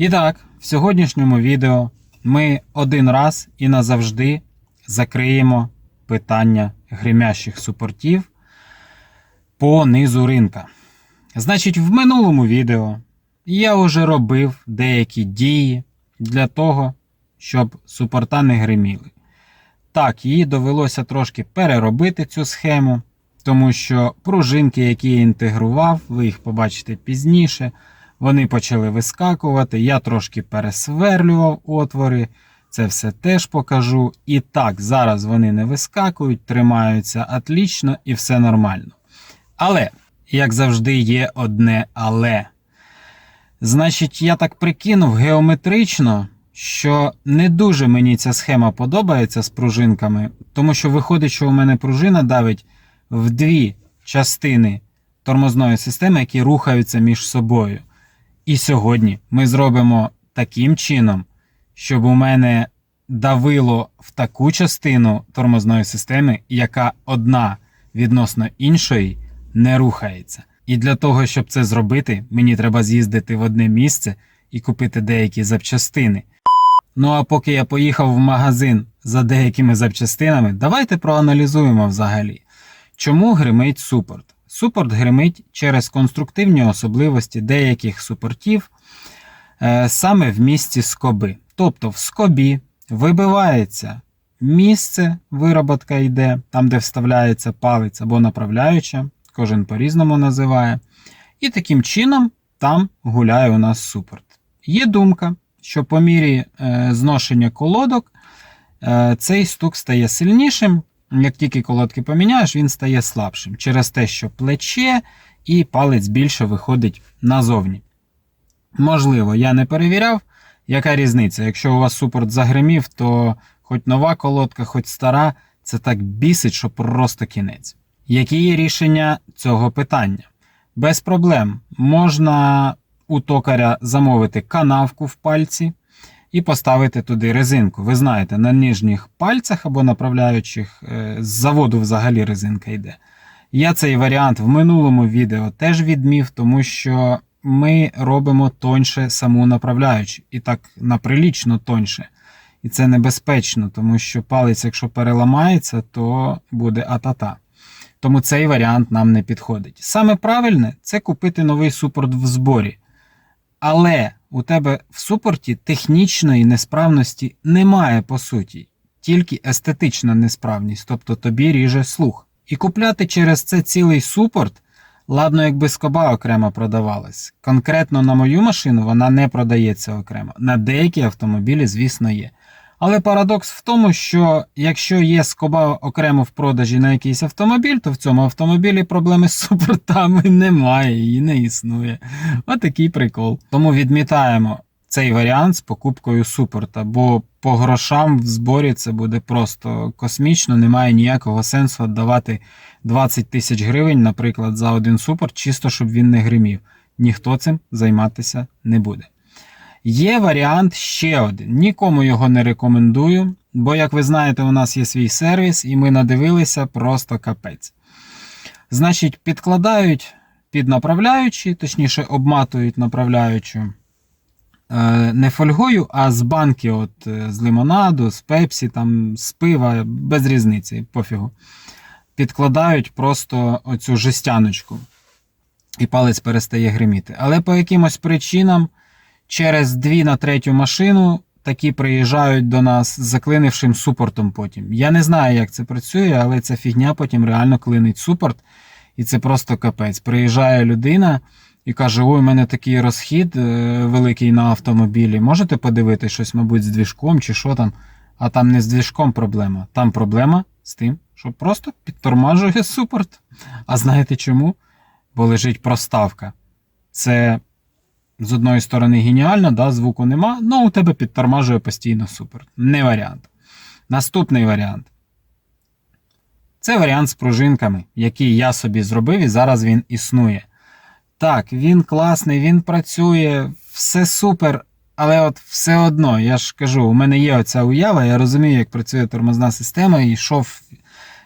І так, в сьогоднішньому відео ми один раз і назавжди закриємо питання гримящих супортів по низу ринка. Значить, в минулому відео я вже робив деякі дії для того, щоб супорта не гриміли. Так, їй довелося трошки переробити цю схему, тому що пружинки, які я інтегрував, ви їх побачите пізніше, вони почали вискакувати. Я трошки пересверлював отвори. Це все теж покажу. І так, зараз вони не вискакують, тримаються отлічно і все нормально. Але, як завжди, є одне але. Значить, я так прикинув геометрично, що не дуже мені ця схема подобається з пружинками, тому що виходить, що у мене пружина давить в дві частини тормозної системи, які рухаються між собою. І сьогодні ми зробимо таким чином, щоб у мене давило в таку частину тормозної системи, яка одна відносно іншої не рухається. І для того, щоб це зробити, мені треба з'їздити в одне місце і купити деякі запчастини. Ну а поки я поїхав в магазин за деякими запчастинами, давайте проаналізуємо взагалі, чому гримить супорт. Супорт гримить через конструктивні особливості деяких супортів е, саме в місці скоби. Тобто в скобі вибивається місце, вироботка йде, там, де вставляється палець або направляюча, кожен по-різному називає. І таким чином там гуляє у нас супорт. Є думка, що по мірі е, зношення колодок е, цей стук стає сильнішим. Як тільки колодки поміняєш, він стає слабшим через те, що плече і палець більше виходить назовні. Можливо, я не перевіряв, яка різниця. Якщо у вас супорт загримів, то хоч нова колодка, хоч стара, це так бісить, що просто кінець. Які є рішення цього питання? Без проблем можна у токаря замовити канавку в пальці і поставити туди резинку. Ви знаєте, на нижніх пальцях або направляючих е, з заводу взагалі резинка йде. Я цей варіант в минулому відео теж відмів, тому що ми робимо тоньше саму направляючу. І так наприлічно тоньше. І це небезпечно, тому що палець, якщо переламається, то буде атата. Тому цей варіант нам не підходить. Саме правильне це купити новий супорт в зборі. Але у тебе в супорті технічної несправності немає по суті, тільки естетична несправність, тобто тобі ріже слух. І купляти через це цілий супорт, ладно, якби скоба окремо продавалась. Конкретно на мою машину вона не продається окремо. На деякі автомобілі, звісно, є. Але парадокс в тому, що якщо є скоба окремо в продажі на якийсь автомобіль, то в цьому автомобілі проблеми з супортами немає, її не існує. Отакий прикол. Тому відмітаємо цей варіант з покупкою супорта, бо по грошам в зборі це буде просто космічно, немає ніякого сенсу віддавати 20 тисяч гривень, наприклад, за один супорт, чисто щоб він не гримів. Ніхто цим займатися не буде. Є варіант ще один. Нікому його не рекомендую, бо, як ви знаєте, у нас є свій сервіс, і ми надивилися просто капець. Значить, підкладають під направляючі, точніше, обматують направляючу е, не фольгою, а з банки, от, е, з лимонаду, з пепсі, там, з пива, без різниці, пофігу. Підкладають просто оцю жестяночку, і палець перестає гриміти. Але по якимось причинам через дві на третю машину такі приїжджають до нас з заклинившим супортом потім. Я не знаю, як це працює, але ця фігня потім реально клинить супорт, і це просто капець. Приїжджає людина і каже: Ой, у мене такий розхід е, великий на автомобілі. Можете подивитися щось, мабуть, з двіжком чи що там. А там не з двіжком проблема. Там проблема з тим, що просто підтормажує супорт. А знаєте чому? Бо лежить проставка. Це з одної сторони геніально, да, звуку нема, але у тебе підтормажує постійно супер. Не варіант. Наступний варіант. Це варіант з пружинками, який я собі зробив, і зараз він існує. Так, він класний, він працює, все супер, але от все одно, я ж кажу, у мене є оця уява, я розумію, як працює тормозна система, і що,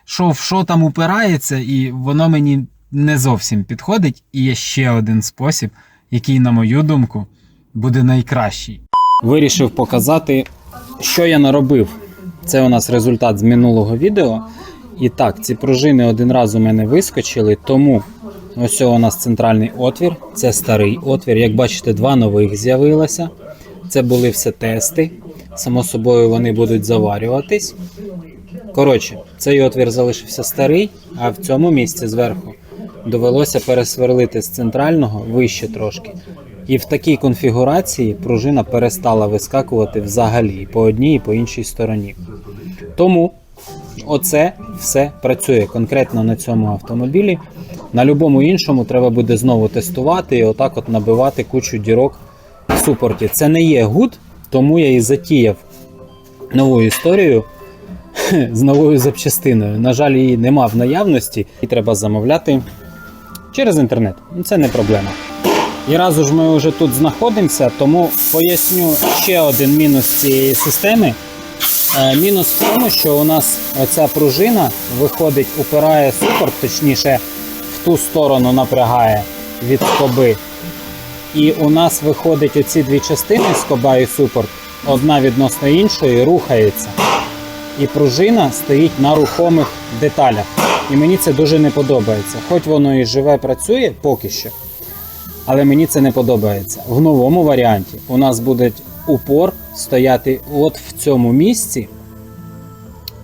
що, що там упирається, і воно мені не зовсім підходить. І є ще один спосіб, який, на мою думку, буде найкращий. Вирішив показати, що я наробив. Це у нас результат з минулого відео. І так, ці пружини один раз у мене вискочили, тому ось у нас центральний отвір, це старий отвір. Як бачите, два нових з'явилося. Це були все тести. Само собою вони будуть заварюватись. Коротше, цей отвір залишився старий, а в цьому місці зверху довелося пересверлити з центрального вище трошки. І в такій конфігурації пружина перестала вискакувати взагалі по одній і по іншій стороні. Тому оце все працює конкретно на цьому автомобілі. На будь-якому іншому треба буде знову тестувати і отак от набивати кучу дірок в супорті. Це не є гуд, тому я і затіяв нову історію з новою запчастиною. На жаль, її нема в наявності, і треба замовляти через інтернет. Ну, Це не проблема. І раз уж ми вже тут знаходимося, тому поясню ще один мінус цієї системи. Е, Мінус в тому, що у нас оця пружина виходить, упирає супорт, точніше, в ту сторону напрягає від скоби. І у нас виходить оці дві частини скоба і супорт, одна відносно іншої, рухається. І пружина стоїть на рухомих деталях. І мені це дуже не подобається. Хоч воно і живе, працює поки що, але мені це не подобається. В новому варіанті у нас буде упор стояти от в цьому місці.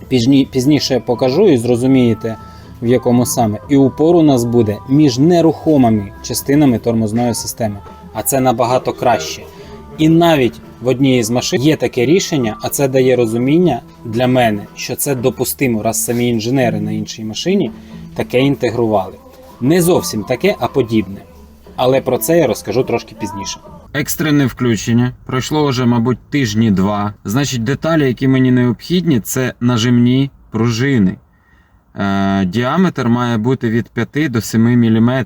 Пізні- Пізніше покажу і зрозумієте, в якому саме. І упор у нас буде між нерухомими частинами тормозної системи. А це набагато краще. І навіть в одній із машин є таке рішення, а це дає розуміння для мене, що це допустимо, раз самі інженери на іншій машині таке інтегрували. Не зовсім таке, а подібне. Але про це я розкажу трошки пізніше. Екстрене включення. Пройшло вже, мабуть, тижні два. Значить, деталі, які мені необхідні, це нажимні пружини. Е, діаметр має бути від 5 до 7 мм.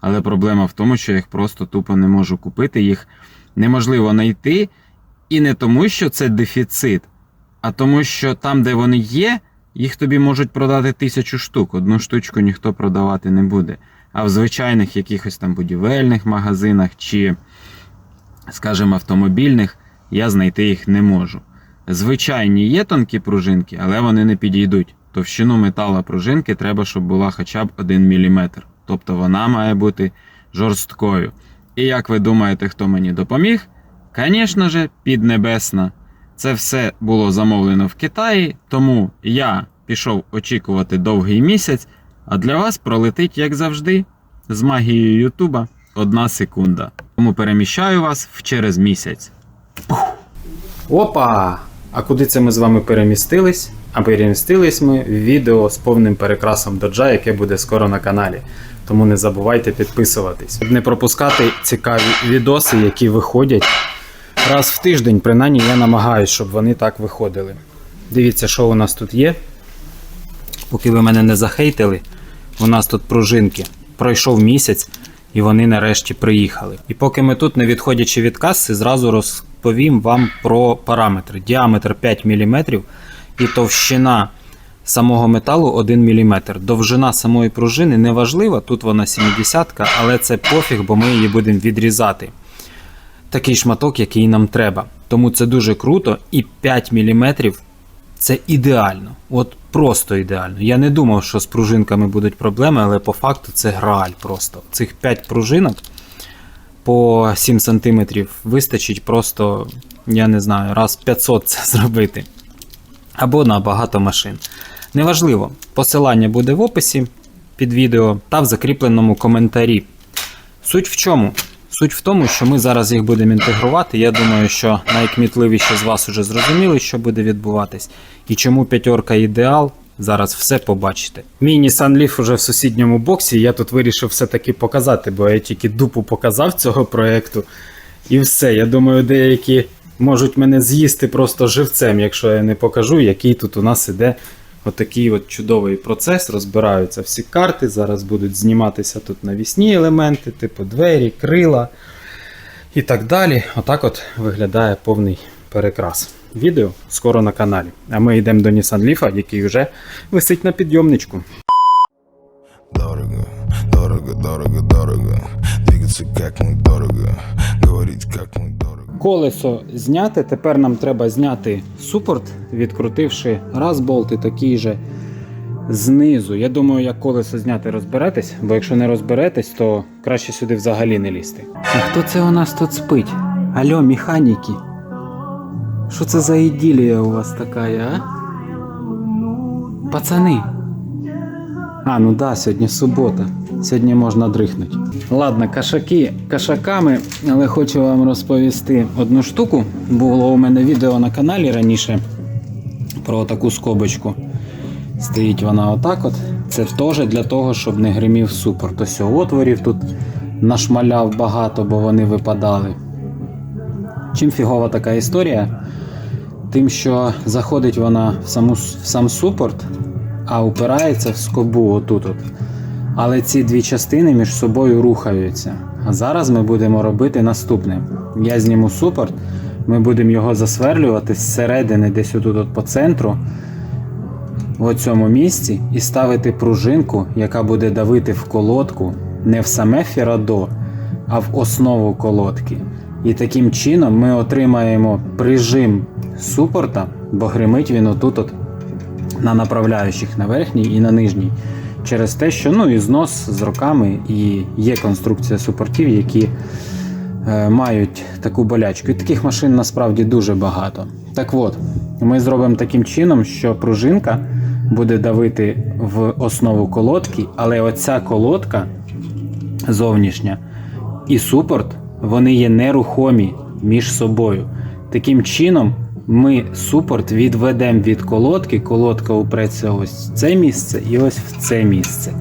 Але проблема в тому, що я їх просто тупо не можу купити. Їх неможливо знайти. І не тому, що це дефіцит, а тому, що там, де вони є, їх тобі можуть продати тисячу штук. Одну штучку ніхто продавати не буде. А в звичайних якихось там будівельних магазинах чи, скажімо, автомобільних я знайти їх не можу. Звичайні є тонкі пружинки, але вони не підійдуть. Товщину метала пружинки треба, щоб була хоча б 1 мм. Тобто вона має бути жорсткою. І як ви думаєте, хто мені допоміг? Звісно же, піднебесна. Це все було замовлено в Китаї, тому я пішов очікувати довгий місяць, а для вас пролетить, як завжди, з магією Ютуба одна секунда. Тому переміщаю вас в через місяць. Опа! А куди це ми з вами перемістились? А перемістились ми в відео з повним перекрасом доджа, яке буде скоро на каналі. Тому не забувайте підписуватись, щоб не пропускати цікаві відоси, які виходять раз в тиждень. Принаймні я намагаюсь, щоб вони так виходили. Дивіться, що у нас тут є. Поки ви мене не захейтили, у нас тут пружинки. Пройшов місяць, і вони нарешті приїхали. І поки ми тут, не відходячи від каси, зразу розповім вам про параметри. Діаметр 5 мм і товщина самого металу 1 мм. Довжина самої пружини не важлива, тут вона 70 але це пофіг, бо ми її будемо відрізати. Такий шматок, який нам треба. Тому це дуже круто, і 5 мм це ідеально. От просто ідеально. Я не думав, що з пружинками будуть проблеми, але по факту це грааль просто. Цих 5 пружинок по 7 см вистачить просто, я не знаю, раз 500 це зробити. Або на багато машин. Неважливо, посилання буде в описі під відео та в закріпленому коментарі. Суть в чому? Суть в тому, що ми зараз їх будемо інтегрувати. Я думаю, що найкмітливіші з вас вже зрозуміли, що буде відбуватись. І чому п'ятерка ідеал. Зараз все побачите. Мій Nissan Leaf уже в сусідньому боксі. Я тут вирішив все-таки показати, бо я тільки дупу показав цього проєкту. І все. Я думаю, деякі можуть мене з'їсти просто живцем, якщо я не покажу, який тут у нас іде отакий от чудовий процес. Розбираються всі карти. Зараз будуть зніматися тут навісні елементи, типу двері, крила і так далі. Отак от виглядає повний перекрас. Відео скоро на каналі. А ми йдемо до Nissan Leaf, який вже висить на підйомничку. Дорого, дорого, дорого, дорого. Двигаться как мы дорого, говорить как мы дорого. Колесо зняте. Тепер нам треба зняти супорт, відкрутивши раз болт і такий же знизу. Я думаю, як колесо зняти розберетесь, бо якщо не розберетесь, то краще сюди взагалі не лізти. А хто це у нас тут спить? Алло, механіки. Що це за іділія у вас така, а? Пацани. А, ну да, сьогодні субота. Сьогодні можна дрихнути. Ладно, кашаки кашаками, але хочу вам розповісти одну штуку. Було у мене відео на каналі раніше про таку скобочку. Стоїть вона отак от. Це теж для того, щоб не гримів супорт. Ось отворів тут нашмаляв багато, бо вони випадали. Чим фігова така історія? Тим, що заходить вона в, саму, в сам супорт, а упирається в скобу отут. От. Але ці дві частини між собою рухаються. А зараз ми будемо робити наступне. Я зніму супорт, ми будемо його засверлювати зсередини, десь отут от по центру, в цьому місці, і ставити пружинку, яка буде давити в колодку не в саме ферадо, а в основу колодки. І таким чином ми отримаємо прижим супорта, бо гримить він отут от на направляючих на верхній і на нижній. Через те, що ну, і знос з роками і є конструкція супортів, які е, мають таку болячку. І таких машин насправді дуже багато. Так от, ми зробимо таким чином, що пружинка буде давити в основу колодки, але оця колодка зовнішня і супорт вони є нерухомі між собою. Таким чином, ми супорт відведемо від колодки, колодка упреться ось в це місце і ось в це місце.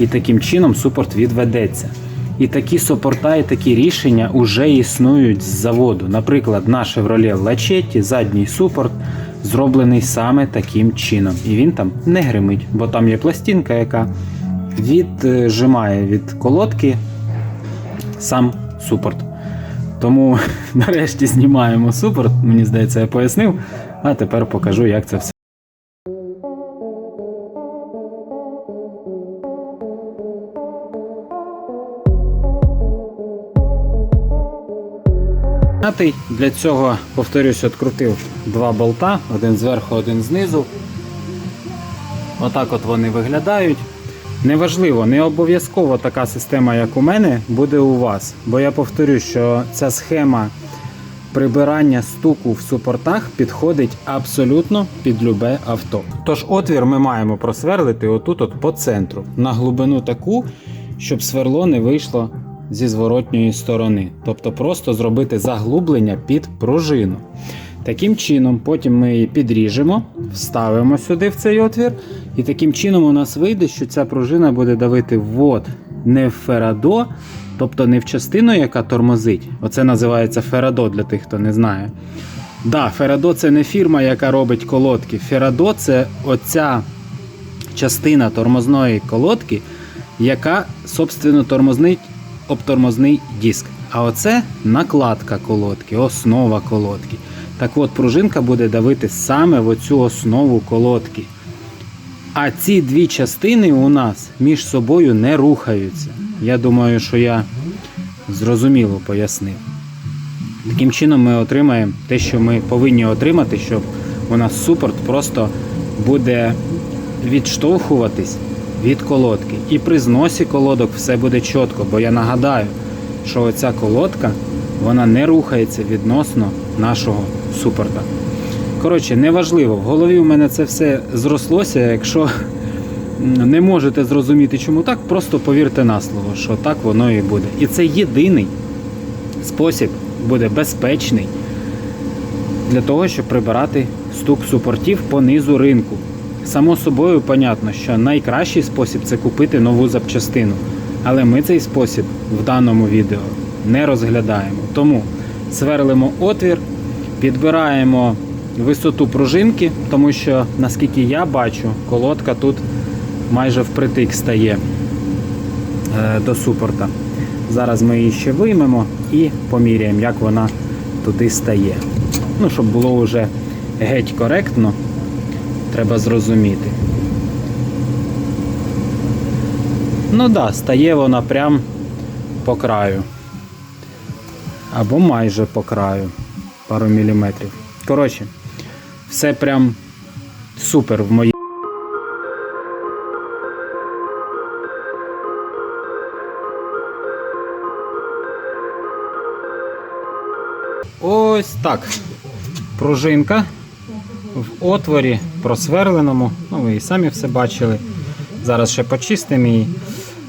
І таким чином супорт відведеться. І такі супорта, і такі рішення вже існують з заводу. Наприклад, на Chevrolet Lachetti задній супорт зроблений саме таким чином. І він там не гримить, бо там є пластинка, яка віджимає від колодки сам супорт. Тому нарешті знімаємо супорт. Мені здається, я пояснив. А тепер покажу, як це все. Для цього, повторюсь, відкрутив два болта, один зверху, один знизу. Отак от вони виглядають. Неважливо, не обов'язково така система, як у мене, буде у вас. Бо я повторю, що ця схема прибирання стуку в супортах підходить абсолютно під любе авто. Тож отвір ми маємо просверлити отут, от по центру, на глибину таку, щоб сверло не вийшло зі зворотньої сторони. Тобто просто зробити заглублення під пружину. Таким чином, потім ми її підріжемо, вставимо сюди в цей отвір, і таким чином у нас вийде, що ця пружина буде давити ввод не в ферадо, тобто не в частину, яка тормозить. Оце називається ферадо для тих, хто не знає. Да, Ферадо це не фірма, яка робить колодки. Ферадо це оця частина тормозної колодки, яка, собственно, тормознить обтормозний диск. А оце накладка колодки, основа колодки. Так от пружинка буде давити саме в оцю основу колодки. А ці дві частини у нас між собою не рухаються. Я думаю, що я зрозуміло пояснив. Таким чином ми отримаємо те, що ми повинні отримати, щоб у нас супорт просто буде відштовхуватись від колодки. І при зносі колодок все буде чітко, бо я нагадаю, що оця колодка вона не рухається відносно нашого супорта. Коротше, неважливо, в голові у мене це все зрослося. Якщо не можете зрозуміти, чому так, просто повірте на слово, що так воно і буде. І це єдиний спосіб буде безпечний для того, щоб прибирати стук супортів по низу ринку. Само собою, понятно, що найкращий спосіб це купити нову запчастину. Але ми цей спосіб в даному відео не розглядаємо. Тому сверлимо отвір, підбираємо висоту пружинки, тому що, наскільки я бачу, колодка тут майже впритик стає е, до супорта. Зараз ми її ще виймемо і поміряємо, як вона туди стає. Ну, щоб було вже геть коректно, треба зрозуміти. Ну так, да, стає вона прям по краю. Або майже по краю. Пару міліметрів. Коротше, все прям супер в моїй. Ось так. Пружинка в отворі просверленому. Ну, ви і самі все бачили. Зараз ще почистимо її.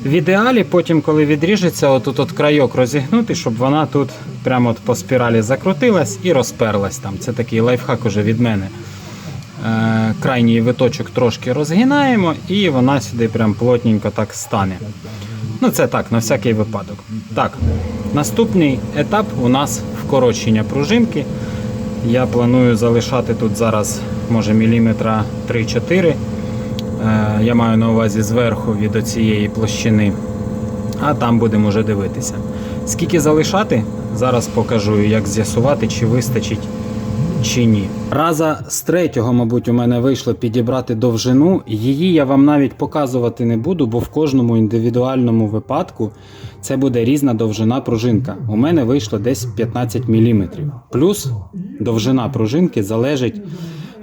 В ідеалі, потім, коли відріжеться, отут от крайок розігнути, щоб вона тут прямо от по спіралі закрутилась і розперлась там. Це такий лайфхак уже від мене. Е, крайній виточок трошки розгинаємо, і вона сюди прям плотненько так стане. Ну, це так, на всякий випадок. Так, наступний етап у нас вкорочення пружинки. Я планую залишати тут зараз, може, міліметра 3-4. Е, Я маю на увазі зверху від оцієї площини. А там будемо вже дивитися. Скільки залишати, зараз покажу, як з'ясувати, чи вистачить чи ні. Раза з третього, мабуть, у мене вийшло підібрати довжину. Її я вам навіть показувати не буду, бо в кожному індивідуальному випадку це буде різна довжина пружинка. У мене вийшло десь 15 мм. Плюс довжина пружинки залежить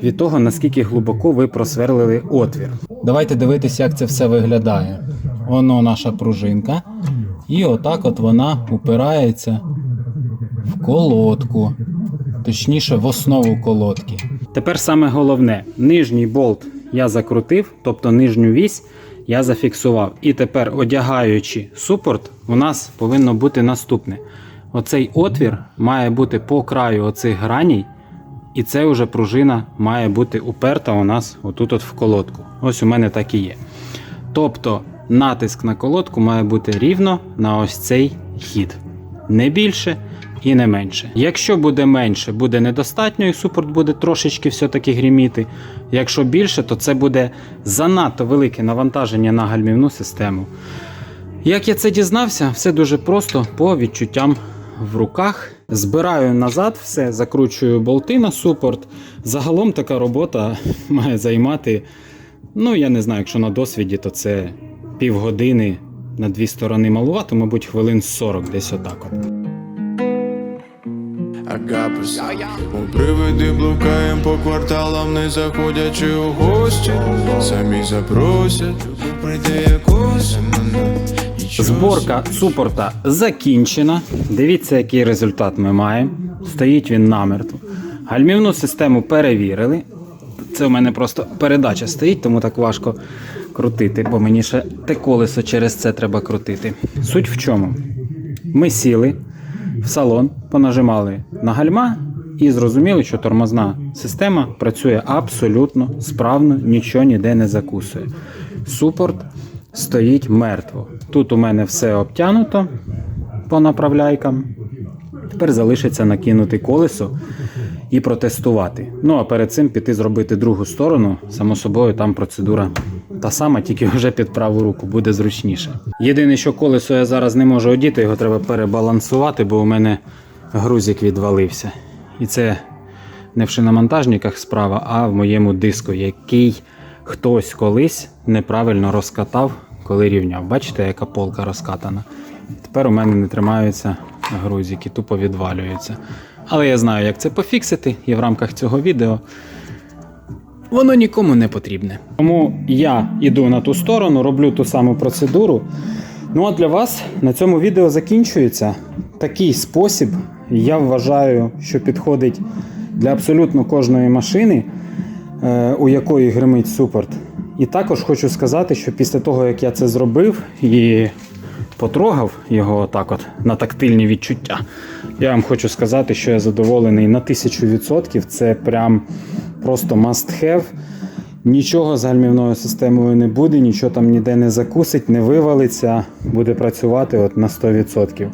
від того, наскільки глибоко ви просверлили отвір. Давайте дивитися, як це все виглядає. Воно наша пружинка. І отак от вона упирається в колодку, точніше в основу колодки. Тепер саме головне: нижній болт я закрутив, тобто нижню вісь я зафіксував. І тепер, одягаючи супорт, у нас повинно бути наступне: оцей отвір має бути по краю оцих граній. І це вже пружина має бути уперта у нас отут от в колодку. Ось у мене так і є. Тобто натиск на колодку має бути рівно на ось цей хід. Не більше і не менше. Якщо буде менше, буде недостатньо, і супорт буде трошечки все-таки гріміти. Якщо більше, то це буде занадто велике навантаження на гальмівну систему. Як я це дізнався, все дуже просто по відчуттям в руках. Збираю назад все, закручую болти на супорт. Загалом така робота має займати, ну я не знаю, якщо на досвіді, то це півгодини на дві сторони малувато, мабуть, хвилин 40 десь отак. От. Агапес Ми привиди блукаєм по кварталам, не заходячи у гості Самі запросять, прийде якось Зборка супорта закінчена. Дивіться, який результат ми маємо. Стоїть він намертво. Гальмівну систему перевірили. Це у мене просто передача стоїть, тому так важко крутити, бо мені ще те колесо через це треба крутити. Суть в чому? Ми сіли в салон, понажимали на гальма і зрозуміли, що тормозна система працює абсолютно справно, нічого ніде не закусує. Супорт стоїть мертво. Тут у мене все обтянуто по направляйкам. Тепер залишиться накинути колесо і протестувати. Ну а перед цим піти зробити другу сторону. Само собою, там процедура та сама, тільки вже під праву руку буде зручніше. Єдине, що колесо я зараз не можу одіти, його треба перебалансувати, бо у мене грузик відвалився. І це не в шиномонтажниках справа, а в моєму диску, який хтось колись неправильно розкатав, коли рівняв. Бачите, яка полка розкатана. Тепер у мене не тримаються грузики, тупо відвалюються. Але я знаю, як це пофіксити, і в рамках цього відео воно нікому не потрібне. Тому я йду на ту сторону, роблю ту саму процедуру. Ну а для вас на цьому відео закінчується такий спосіб. Я вважаю, що підходить для абсолютно кожної машини, е, у якої гримить супорт. І також хочу сказати, що після того, як я це зробив і потрогав його так от на тактильні відчуття, я вам хочу сказати, що я задоволений на 1000%. Це прям просто must have. Нічого з гальмівною системою не буде, нічого там ніде не закусить, не вивалиться, буде працювати от на 100%.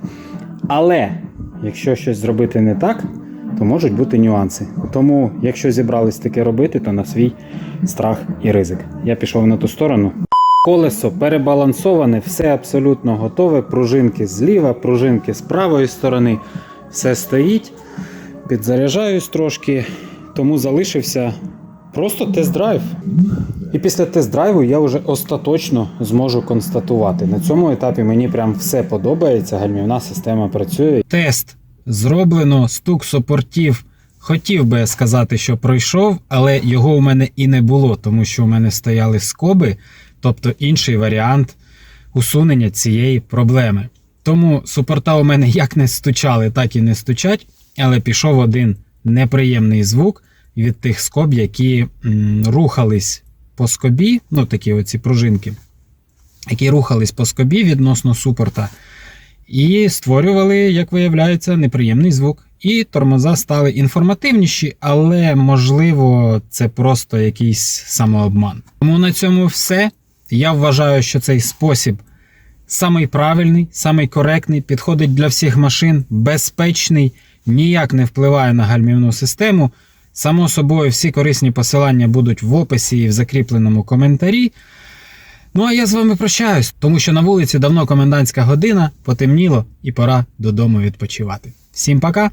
Але якщо щось зробити не так, то можуть бути нюанси. Тому, якщо зібрались таке робити, то на свій страх і ризик. Я пішов на ту сторону. Колесо перебалансоване, все абсолютно готове. Пружинки зліва, пружинки з правої сторони. Все стоїть. Підзаряджаюсь трошки, тому залишився Просто тест-драйв. І після тест-драйву я вже остаточно зможу констатувати. На цьому етапі мені прям все подобається, гальмівна система працює. Тест зроблено, стук супортів. Хотів би сказати, що пройшов, але його у мене і не було, тому що у мене стояли скоби, тобто інший варіант усунення цієї проблеми. Тому супорта у мене як не стучали, так і не стучать, але пішов один неприємний звук від тих скоб, які м, рухались по скобі, ну такі оці пружинки, які рухались по скобі відносно супорта, і створювали, як виявляється, неприємний звук. І тормоза стали інформативніші, але можливо, це просто якийсь самообман. Тому на цьому все. Я вважаю, що цей спосіб самий правильний, самий коректний, підходить для всіх машин, безпечний, ніяк не впливає на гальмівну систему. Само собою, всі корисні посилання будуть в описі і в закріпленому коментарі. Ну а я з вами прощаюсь, тому що на вулиці давно комендантська година, потемніло і пора додому відпочивати. Всім пока!